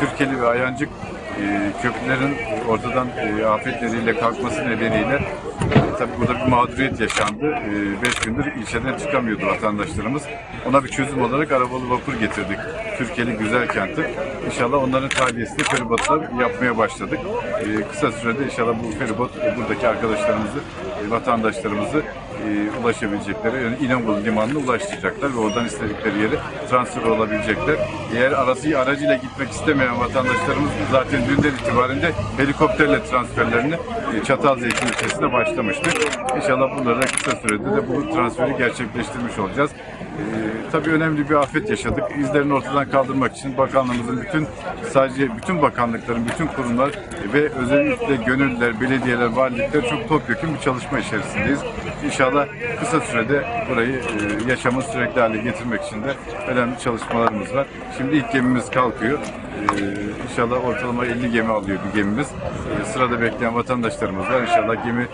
Türkeli ve Ayancık köprülerin ortadan e, afetleriyle kalkması nedeniyle e, tabii burada bir mağduriyet yaşandı. 5 gündür ilçeden çıkamıyordu vatandaşlarımız. Ona bir çözüm olarak arabalı vapur getirdik. Türkiye'li güzel kenti. İnşallah onların tahliyesini feribotlar yapmaya başladık. E, kısa sürede inşallah bu feribot e, buradaki arkadaşlarımızı, vatandaşlarımızı ulaşabilecekleri yani İnegöl limanına ulaştıracaklar ve oradan istedikleri yere transfer olabilecekler. Eğer arası aracıyla gitmek istemeyen vatandaşlarımız zaten dünden itibaren de helikopterle transferlerini e, Çatalzeytin ilçesine başlamıştık. İnşallah bunlara kısa sürede de bu transferi gerçekleştirmiş olacağız. E, tabii önemli bir afet yaşadık. İzlerini ortadan kaldırmak için bakanlığımızın bütün sadece bütün bakanlıkların, bütün kurumlar ve özellikle gönüllüler, belediyeler, valilikler çok topyekun bir çalışma içerisindeyiz. İnşallah kısa sürede burayı e, yaşamın sürekli hale getirmek için de önemli çalışmalarımız var. Şimdi ilk gemimiz kalkıyor. E, İnşallah ortalama 50 gemi alıyor bir gemimiz. E, Sırada bekleyen vatandaşlarımız var. İnşallah gemi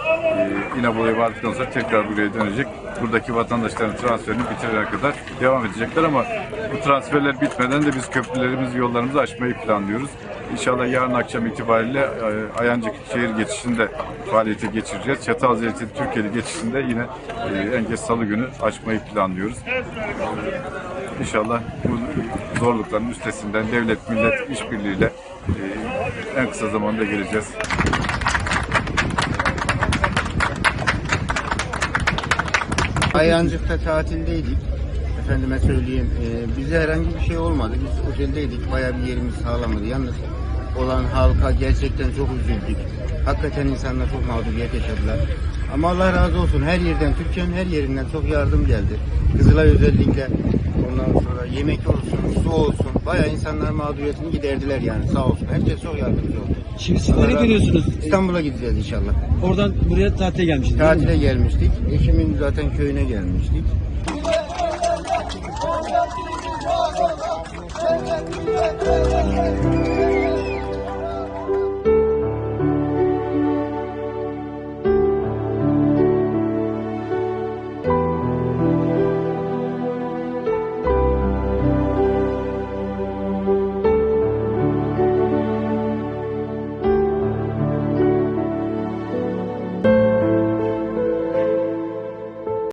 İnebolu'ya vardıktan sonra tekrar buraya dönecek. Buradaki vatandaşların transferini bitirene kadar devam edecekler ama bu transferler bitmeden de biz köprülerimizi, yollarımızı açmayı planlıyoruz. İnşallah yarın akşam itibariyle e, Ayancık şehir geçişinde faaliyete geçireceğiz. Çatalzeytin Türkiye'li geçişinde yine e, en geç salı günü açmayı planlıyoruz. İnşallah bu zorlukların üstesinden devlet millet işbirliğiyle e, en kısa zamanda geleceğiz. Ayancık'ta tatildeydik. Efendime söyleyeyim, e, bize herhangi bir şey olmadı. Biz oteldeydik, bayağı bir yerimiz sağlamadı. Yalnız olan halka gerçekten çok üzüldük. Hakikaten insanlar çok mağduriyet yaşadılar. Ama Allah razı olsun her yerden, Türkiye'nin her yerinden çok yardım geldi. Kızılay özellikle ondan sonra yemek olsun, su olsun. Bayağı insanlar mağduriyetini giderdiler yani sağ olsun. Herkes çok yardımcı oldu. Şimdi siz nereye dönüyorsunuz? İstanbul'a gideceğiz inşallah. Oradan buraya tatile mi? Tatile gelmiştik. Eşimin zaten köyüne gelmiştik.